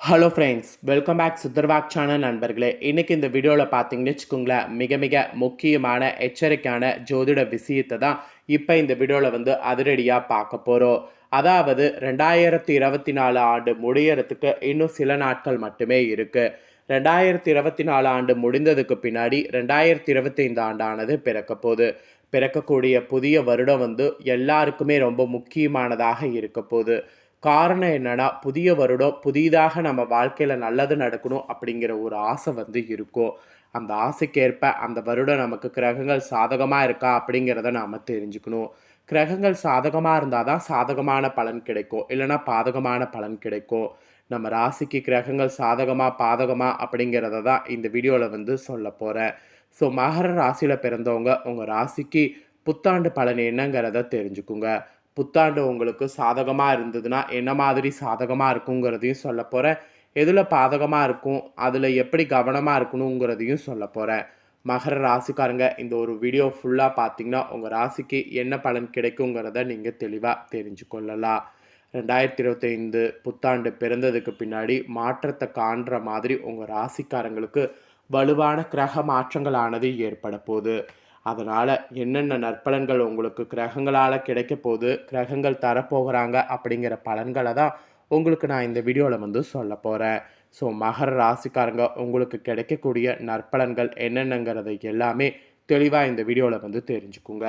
Hello friends welcome back சுத்தர்வாக் channel நண்பர்களே. இன்றைக்கி இந்த வீடியோவில் பார்த்தீங்கன்னு வச்சுக்கோங்களேன் மிக மிக முக்கியமான எச்சரிக்கையான ஜோதிட விஷயத்தை தான் இப்போ இந்த வீடியோவில் வந்து அதிரடியாக பார்க்க போகிறோம் அதாவது ரெண்டாயிரத்தி இருபத்தி நாலு ஆண்டு முடியறதுக்கு இன்னும் சில நாட்கள் மட்டுமே இருக்குது ரெண்டாயிரத்தி இருபத்தி நாலு ஆண்டு முடிந்ததுக்கு பின்னாடி ரெண்டாயிரத்தி இருபத்தைந்து ஆண்டானது பிறக்க போகுது. பிறக்கக்கூடிய புதிய வருடம் வந்து எல்லாருக்குமே ரொம்ப முக்கியமானதாக இருக்க போகுது. காரணம் என்னன்னா புதிய வருடம் புதிதாக நம்ம வாழ்க்கையில் நல்லது நடக்கணும் அப்படிங்கிற ஒரு ஆசை வந்து இருக்கும். அந்த ஆசைக்கேற்ப அந்த வருடம் நமக்கு கிரகங்கள் சாதகமாக இருக்கா அப்படிங்கிறத நாம் தெரிஞ்சுக்கணும். கிரகங்கள் சாதகமாக இருந்தால் தான் சாதகமான பலன் கிடைக்கும். இல்லைன்னா பாதகமான பலன் கிடைக்கும். நம்ம ராசிக்கு கிரகங்கள் சாதகமாக பாதகமாக அப்படிங்கிறத தான் இந்த வீடியோவில் வந்து சொல்ல போகிறேன் ஸோ மகர ராசியில் பிறந்தவங்க உங்கள் ராசிக்கு புத்தாண்டு பலன் என்னங்கிறத தெரிஞ்சுக்குங்க. புத்தாண்டு உங்களுக்கு சாதகமாக இருந்ததுன்னா என்ன மாதிரி சாதகமாக இருக்குங்கிறதையும் சொல்ல போகிறேன் எதில் பாதகமாக இருக்கும் அதில் எப்படி கவனமாக இருக்கணுங்கிறதையும் சொல்ல போகிறேன் மகர ராசிக்காரங்க இந்த ஒரு வீடியோ ஃபுல்லாக பார்த்தீங்கன்னா உங்கள் ராசிக்கு என்ன பலன் கிடைக்குங்கிறத நீங்கள் தெளிவாக தெரிஞ்சு கொள்ளலாம். ரெண்டாயிரத்தி இருபத்தைந்து புத்தாண்டு பிறந்ததுக்கு பின்னாடி மாற்றத்தை காண்ற மாதிரி உங்கள் ராசிக்காரங்களுக்கு வலுவான கிரக மாற்றங்களானது ஏற்பட போகுது. அதனால் என்னென்ன நற்பலன்கள் உங்களுக்கு கிரகங்களால் கிடைக்க போகுது கிரகங்கள் தரப்போகிறாங்க அப்படிங்கிற பலன்களை தான் உங்களுக்கு நான் இந்த வீடியோவில் வந்து சொல்ல போகிறேன் ஸோ மகர ராசிக்காரங்க உங்களுக்கு கிடைக்கக்கூடிய நற்பலன்கள் என்னென்னங்கிறதை எல்லாமே தெளிவாக இந்த வீடியோவில் வந்து தெரிஞ்சுக்குங்க.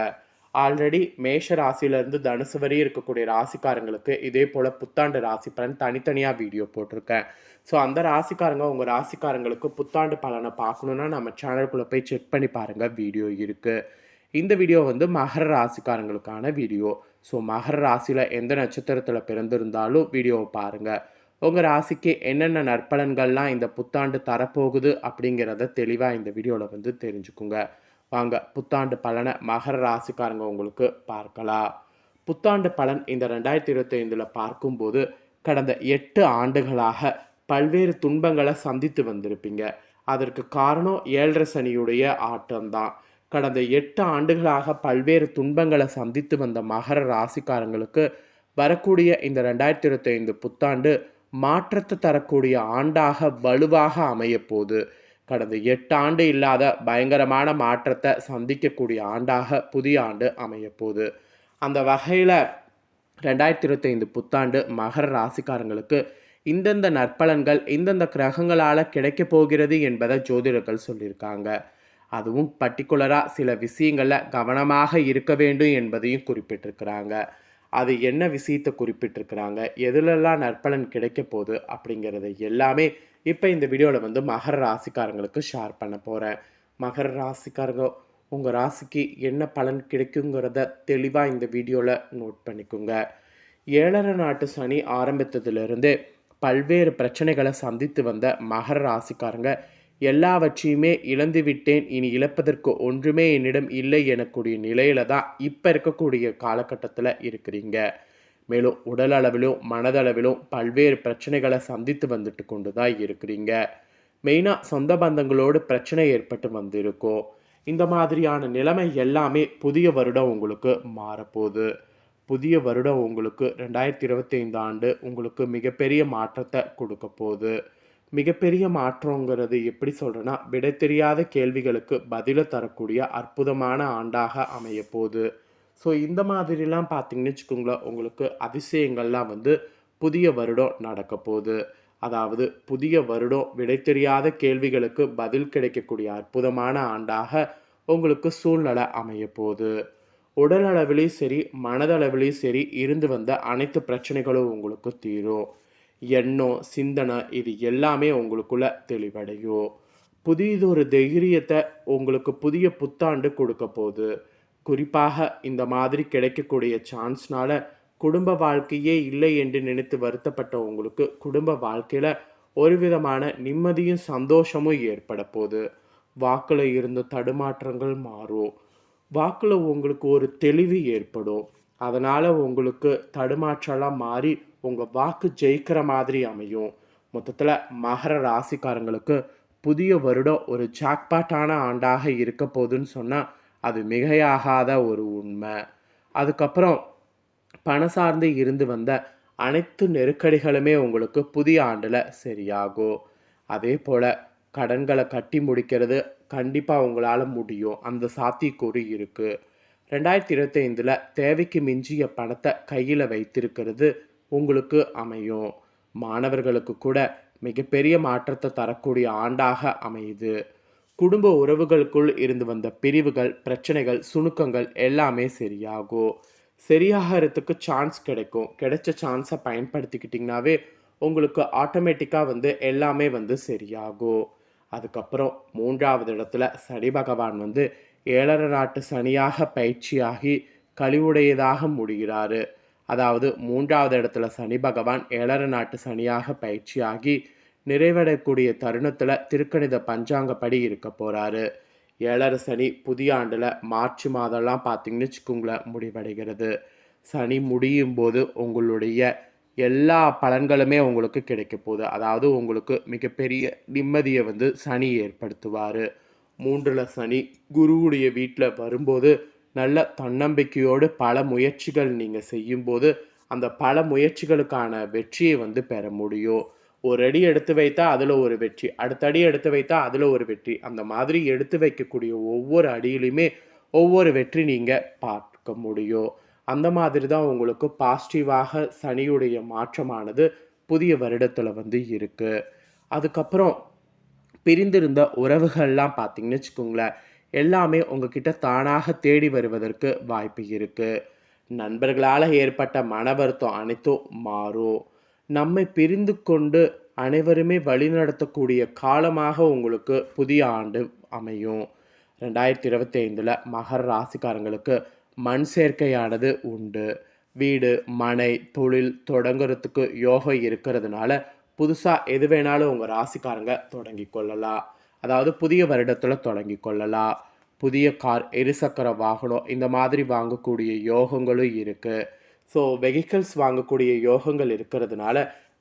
ஆல்ரெடி மேஷ ராசியிலேருந்து தனுசு வரை இருக்கக்கூடிய ராசிக்காரங்களுக்கு இதே போல் புத்தாண்டு ராசி பலன் தனித்தனியாக வீடியோ போட்டிருக்கேன். ஸோ அந்த ராசிக்காரங்க உங்கள் ராசிக்காரங்களுக்கு புத்தாண்டு பலனை பார்க்கணுன்னா நம்ம சேனலுக்குள்ளே போய் செக் பண்ணி பாருங்கள் வீடியோ இருக்குது இந்த வீடியோ வந்து மகர ராசிக்காரங்களுக்கான வீடியோ ஸோ மகர ராசியில் எந்த நட்சத்திரத்தில் பிறந்திருந்தாலும் வீடியோவை பாருங்கள் உங்கள் ராசிக்கு என்னென்ன நற்பலன்கள்லாம் இந்த புத்தாண்டு தரப்போகுது அப்படிங்கிறத தெளிவாக இந்த வீடியோவில் வந்து தெரிஞ்சுக்குங்க. வாங்க. புத்தாண்டு பலனை மகர ராசிக்காரங்க உங்களுக்கு பார்க்கலாம். புத்தாண்டு பலன் இந்த ரெண்டாயிரத்தி இருபத்தைந்தில் பார்க்கும்போது கடந்த எட்டு ஆண்டுகளாக பல்வேறு துன்பங்களை சந்தித்து வந்திருப்பீங்க. அதற்கு காரணம் ஏழரை சனியுடைய ஆட்டம்தான். கடந்த எட்டு ஆண்டுகளாக பல்வேறு துன்பங்களை சந்தித்து வந்த மகர ராசிக்காரங்களுக்கு வரக்கூடிய இந்த ரெண்டாயிரத்தி இருபத்தைந்து புத்தாண்டு மாற்றத்தை தரக்கூடிய ஆண்டாக வலுவாக அமையப்போகுது. கடந்த எட்டு ஆண்டு இல்லாத பயங்கரமான மாற்றத்தை சந்திக்கக்கூடிய ஆண்டாக புதிய ஆண்டு அமையப்போகுது. அந்த வகையில் ரெண்டாயிரத்தி இருபத்தைந்து புத்தாண்டு மகர ராசிக்காரங்களுக்கு இந்தந்த நற்பலன்கள் இந்தந்த கிரகங்களால் கிடைக்க போகிறது என்பதை ஜோதிடர்கள் சொல்லியிருக்காங்க. அதுவும் பர்டிகுலராக சில விஷயங்களில் கவனமாக இருக்க வேண்டும் என்பதையும் குறிப்பிட்டிருக்கிறாங்க. அது என்ன விஷயத்தை குறிப்பிட்டிருக்கிறாங்க? எதுலெல்லாம் நற்பலன் கிடைக்க போகுது அப்படிங்கிறது எல்லாமே இப்போ இந்த வீடியோவில் வந்து மகர ராசிக்காரங்களுக்கு ஷேர் பண்ண போகிறேன் மகர ராசிக்காரங்க உங்கள் ராசிக்கு என்ன பலன் கிடைக்குங்கிறத தெளிவாக இந்த வீடியோவில் நோட் பண்ணிக்கோங்க. ஏழரை நாட்டு சனி ஆரம்பித்ததுலேருந்து பல்வேறு பிரச்சனைகளை சந்தித்து வந்த மகர ராசிக்காரங்க எல்லாவற்றையுமே இழந்து விட்டேன். இனி இழப்பதற்கு ஒன்றுமே என்னிடம் இல்லை எனக்கூடிய நிலையில தான் இப்போ இருக்கக்கூடிய காலகட்டத்தில் இருக்கிறீங்க. மேலும் உடல் அளவிலும் மனதளவிலும் பல்வேறு பிரச்சனைகளை சந்தித்து வந்துட்டு கொண்டு தான் இருக்கிறீங்க. மெயினாக சொந்த பந்தங்களோடு பிரச்சனை ஏற்பட்டு வந்திருக்கும் இந்த மாதிரியான நிலைமை எல்லாமே புதிய வருடம் உங்களுக்கு மாறப்போகுது. புதிய வருடம் உங்களுக்கு ரெண்டாயிரத்தி இருபத்தைந்து ஆண்டு உங்களுக்கு மிகப்பெரிய மாற்றத்தை கொடுக்க போகுது. மிகப்பெரிய மாற்றங்கிறது எப்படி சொல்கிறேன்னா விடை தெரியாத கேள்விகளுக்கு பதிலை தரக்கூடிய அற்புதமான ஆண்டாக அமைய போகுது. ஸோ இந்த மாதிரிலாம் பார்த்தீங்கன்னு வச்சுக்கோங்களேன் உங்களுக்கு அதிசயங்கள்லாம் வந்து புதிய வருடம் நடக்க போகுது. அதாவது புதிய வருடம் விடை தெரியாத கேள்விகளுக்கு பதில் கிடைக்கக்கூடிய அற்புதமான ஆண்டாக உங்களுக்கு சூழ்நிலை அமைய போகுது. உடல் அளவிலையும் சரி மனதளவிலையும் சரி இருந்து வந்த அனைத்து பிரச்சனைகளும் உங்களுக்கு தீரும். எண்ணம் சிந்தனை இது எல்லாமே உங்களுக்குள்ள தெளிவடையும். புதியதொரு தைரியத்தை உங்களுக்கு புதிய புத்தாண்டு கொடுக்க போகுது. குறிப்பாக இந்த மாதிரி கிடைக்கக்கூடிய சான்ஸ்னால குடும்ப வாழ்க்கையே இல்லை என்று நினைத்து வருத்தப்பட்ட உங்களுக்கு குடும்ப வாழ்க்கையில் ஒரு விதமான நிம்மதியும் சந்தோஷமும் ஏற்பட போகுது. வாக்கில் இருந்த தடுமாற்றங்கள் மாறும். வாக்கில் உங்களுக்கு ஒரு தெளிவு ஏற்படும். அதனால் உங்களுக்கு தடுமாற்றலாம் மாறி உங்கள் வாக்கு ஜெயிக்கிற மாதிரி அமையும். மொத்தத்தில் மகர ராசிக்காரங்களுக்கு புதிய வருடம் ஒரு ஜாக்பாட்டான ஆண்டாக இருக்க போகுதுன்னு சொன்னால் அது மிகையாகாத ஒரு உண்மை. அதுக்கப்புறம் பணம் சார்ந்து இருந்து வந்த அனைத்து நெருக்கடிகளுமே உங்களுக்கு புதிய ஆண்டில் சரியாகும். அதே போல் கடன்களை கட்டி முடிக்கிறது கண்டிப்பாக உங்களால் முடியும். அந்த சாத்தியக்கூறு இருக்குது ரெண்டாயிரத்தி இருபத்தைந்தில் தேவைக்கு மிஞ்சிய பணத்தை கையில் வைத்திருக்கிறது உங்களுக்கு அமையும். மாணவர்களுக்கு கூட மிகப்பெரிய மாற்றத்தை தரக்கூடிய ஆண்டாக அமையுது. குடும்ப உறவுகளுக்குள் இருந்து வந்த பிரிவுகள் பிரச்சனைகள் சுணுக்கங்கள் எல்லாமே சரியாகும். சரியாகிறதுக்கு சான்ஸ் கிடைக்கும். கிடைச்ச சான்ஸை பயன்படுத்திக்கிட்டிங்கனாவே உங்களுக்கு ஆட்டோமேட்டிக்காக வந்து எல்லாமே வந்து சரியாகும். அதுக்கப்புறம் மூன்றாவது இடத்துல சனி பகவான் வந்து ஏழரை நாட்டு சனியாக பயிற்சியாகி கழிவுடையதாக முடிகிறாரு. அதாவது மூன்றாவது இடத்துல சனி பகவான் ஏழரை நாட்டு சனியாக பயிற்சியாகி நிறைவடையக்கூடிய தருணத்தில் திருக்கணித பஞ்சாங்கப்படி இருக்க போகிறாரு ஏழரை சனி புதிய ஆண்டில் மார்ச் மாதம்லாம் பார்த்தீங்கன்னு வச்சுக்கோங்களேன் முடிவடைகிறது. சனி முடியும் போது உங்களுடைய எல்லா பலன்களுமே உங்களுக்கு கிடைக்க போகுது. அதாவது உங்களுக்கு மிகப்பெரிய நிம்மதியை வந்து சனி ஏற்படுத்துவார். மூன்றில் சனி குருவுடைய வீட்டில் வரும்போது நல்ல தன்னம்பிக்கையோடு பல முயற்சிகள் நீங்கள் செய்யும்போது அந்த பல முயற்சிகளுக்கான வெற்றியை வந்து பெற முடியும். ஒரு அடி எடுத்து வைத்தா அதில் ஒரு வெற்றி அடுத்த அடி எடுத்து வைத்தா அதில் ஒரு வெற்றி. அந்த மாதிரி எடுத்து வைக்கக்கூடிய ஒவ்வொரு அடியிலையுமே ஒவ்வொரு வெற்றி நீங்கள் பார்க்க முடியும். அந்த மாதிரி தான் உங்களுக்கு பாசிட்டிவாக சனியுடைய மாற்றமானது புதிய வருடத்தில் வந்து இருக்குது அதுக்கப்புறம் பிரிந்திருந்த உறவுகள்லாம் பார்த்தீங்கன்னு வச்சுக்கோங்களேன் எல்லாமே உங்ககிட்ட தானாக தேடி வருவதற்கு வாய்ப்பு இருக்குது நண்பர்களால் ஏற்பட்ட மன வருத்தம் அனைத்தும் மாறும். நம்மை பிரிந்து கொண்டு அனைவருமே வழிநடத்தக்கூடிய காலமாக உங்களுக்கு புதிய ஆண்டு அமையும். ரெண்டாயிரத்தி இருபத்தி ஐந்தில் மகர ராசிக்காரங்களுக்கு மண் சேர்க்கையானது உண்டு. வீடு மனை தொழில் தொடங்குறதுக்கு யோகம் இருக்கிறதுனால புதுசாக எது வேணாலும் உங்கள் ராசிக்காரங்க தொடங்கி கொள்ளலாம். அதாவது புதிய வருடத்தில் தொடங்கி கொள்ளலாம். புதிய கார் இருசக்கர வாகனம் இந்த மாதிரி வாங்கக்கூடிய யோகங்களும் இருக்குது ஸோ வெஹிக்கல்ஸ் வாங்கக்கூடிய யோகங்கள் இருக்கிறதுனால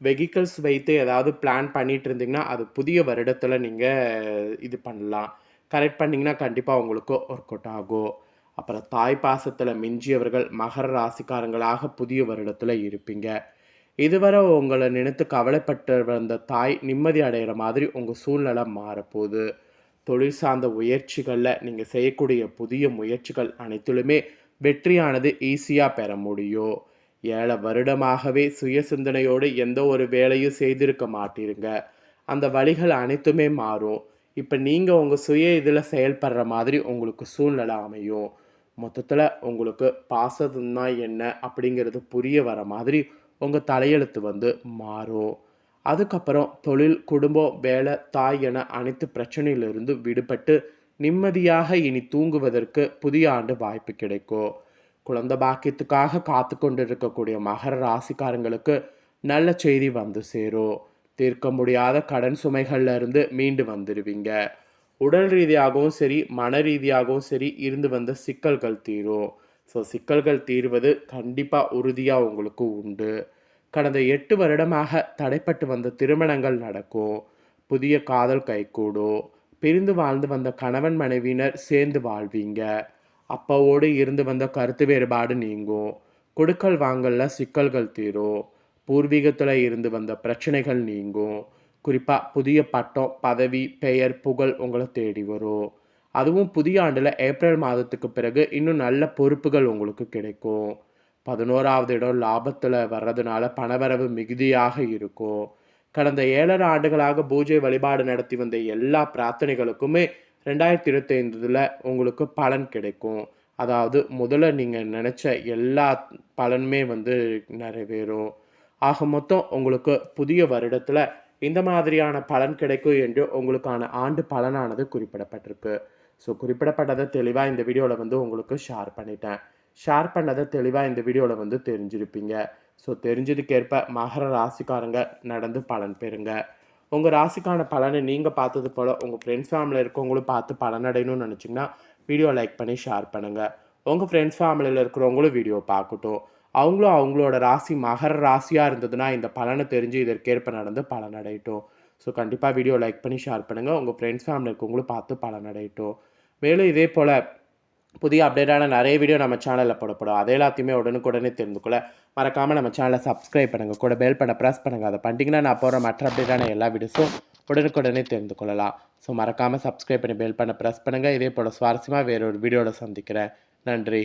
வெஹிக்கல்ஸ் வைத்து ஏதாவது பிளான் பண்ணிட்டு இருந்தீங்கன்னா அது புதிய வருடத்தில் நீங்கள் இது பண்ணலாம். கரெக்ட் பண்ணிங்கன்னா கண்டிப்பாக உங்களுக்கு ஒர்க் அவுட் ஆகும். அப்புறம் தாய் பாசத்தில் மிஞ்சியவர்கள் மகர ராசிக்காரங்களாக புதிய வருடத்தில் இருப்பீங்க. இதுவரை உங்களை நினைத்து கவலைப்பட்டு வந்த தாய் நிம்மதி அடைகிற மாதிரி உங்கள் சூழ்நிலை மாறப்போகுது. தொழில் சார்ந்த முயற்சிகளில் நீங்கள் செய்யக்கூடிய புதிய முயற்சிகள் அனைத்திலுமே வெற்றியானது ஈஸியாக பெற முடியும். ஏழை வருடமாகவே சுய சிந்தனையோடு எந்த ஒரு வேலையும் செய்திருக்க மாட்டீருங்க. அந்த வழிகள் அனைத்துமே மாறும். இப்போ நீங்கள் உங்கள் சுய இதில் செயல்படுற மாதிரி உங்களுக்கு சூழ்நிலை அமையும். மொத்தத்தில் உங்களுக்கு பாசதுன்னா என்ன அப்படிங்கிறது புரிய வர மாதிரி உங்கள் தலையெழுத்து வந்து மாறும். அதுக்கப்புறம் தொழில் குடும்பம் வேலை தாய் என அனைத்து பிரச்சனையிலிருந்து விடுபட்டு நிம்மதியாக இனி தூங்குவதற்கு புதிய ஆண்டு வாய்ப்பு கிடைக்கும். குழந்தை பாக்கியத்துக்காக காத்து கொண்டு இருக்கக்கூடிய மகர ராசிக்காரங்களுக்கு நல்ல செய்தி வந்து சேரும். தீர்க்க முடியாத கடன் சுமைகள்ல இருந்து மீண்டு வந்துடுவீங்க உடல் ரீதியாகவும் சரி மன ரீதியாகவும் சரி இருந்து வந்த சிக்கல்கள் தீரும். ஸோ சிக்கல்கள் தீர்வது கண்டிப்பாக உறுதியாக உங்களுக்கு உண்டு. கடந்த எட்டு வருடமாக தடைப்பட்டு வந்த திருமணங்கள் நடக்கும். புதிய காதல் கைகூடும். பிரிந்து வாழ்ந்து வந்த கணவன் மனைவியினர் சேர்ந்து வாழ்வீங்க. அப்பாவோடு இருந்து வந்த கருத்து வேறுபாடு நீங்கும். கொடுக்கல் வாங்கல்ல சிக்கல்கள் தீரும். பூர்வீகத்தில் இருந்து வந்த பிரச்சனைகள் நீங்கும். குறிப்பாக புதிய பட்டம் பதவி பெயர் புகழ் உங்களை தேடி வரும். அதுவும் புதிய ஆண்டில் ஏப்ரல் மாதத்துக்கு பிறகு இன்னும் நல்ல பொறுப்புகள் உங்களுக்கு கிடைக்கும். பதினோராவது இடம் லாபத்தில் வர்றதுனால பணவரவு மிகுதியாக இருக்கும். கடந்த ஏழரை ஆண்டுகளாக பூஜை வழிபாடு நடத்தி வந்த எல்லா பிரார்த்தனைகளுக்குமே ரெண்டாயிரத்தி இருபத்தி உங்களுக்கு பலன் கிடைக்கும். அதாவது முதல்ல நீங்கள் நினச்ச எல்லா பலனுமே வந்து நிறைவேறும். ஆக மொத்தம் உங்களுக்கு புதிய வருடத்தில் இந்த மாதிரியான பலன் கிடைக்கும் என்று உங்களுக்கான ஆண்டு பலனானது குறிப்பிடப்பட்டிருக்கு. ஸோ குறிப்பிடப்பட்டதை தெளிவாக இந்த வீடியோவில் வந்து உங்களுக்கு ஷேர் பண்ணிட்டேன். ஷேர் பண்ணதை தெளிவாக இந்த வீடியோவில் வந்து தெரிஞ்சிருப்பீங்க. ஸோ தெரிஞ்சதுக்கேற்ப மகர ராசிக்காரங்க நடந்து பலன் பெறுங்க. உங்கள் ராசிக்கான பலனை நீங்கள் பார்த்தது போல் உங்கள் ஃப்ரெண்ட்ஸ் ஃபேமிலியில் இருக்கவங்களும் பார்த்து பலனடையணும்னு நினச்சிங்கன்னா வீடியோ லைக் பண்ணி ஷேர் பண்ணுங்கள் உங்கள் ஃப்ரெண்ட்ஸ் ஃபேமிலியில் இருக்கிறவங்களும் வீடியோ பார்க்கட்டும். அவங்களும் அவங்களோட ராசி மகர ராசியாக இருந்ததுன்னா இந்த பலனை தெரிஞ்சு இதற்கேற்ப நடந்து பலனடையட்டும் ஸோ கண்டிப்பாக வீடியோ லைக் பண்ணி ஷேர் பண்ணுங்கள் உங்கள் ஃப்ரெண்ட்ஸ் ஃபேமிலி இருக்கவங்களும் பார்த்து பலனடையட்டும் மேலும் இதே போல் புதிய அப்டேட்டான நிறைய வீடியோ நம்ம சேனலில் போடப்படும். அது எல்லாத்தையுமே உடனுக்குடனே தெரிந்து கொள்ள மறக்காமல் நம்ம சேனலை சப்ஸ்கிரைப் பண்ணுங்கள் கூட பெல் பண்ண ப்ரெஸ் பண்ணுங்கள் அதை பண்ணிட்டீங்கன்னா நான் போகிற மற்ற அப்டேட்டான எல்லா வீடியோஸும் உடனுக்குடனே தெரிந்து கொள்ளலாம் ஸோ மறக்காமல் சப்ஸ்கிரைப் பண்ணி பெல் பண்ண ப்ரெஸ் பண்ணுங்கள் இதே போல் சுவாரஸ்யமாக வேறொரு வீடியோவில் சந்திக்கிறேன். நன்றி.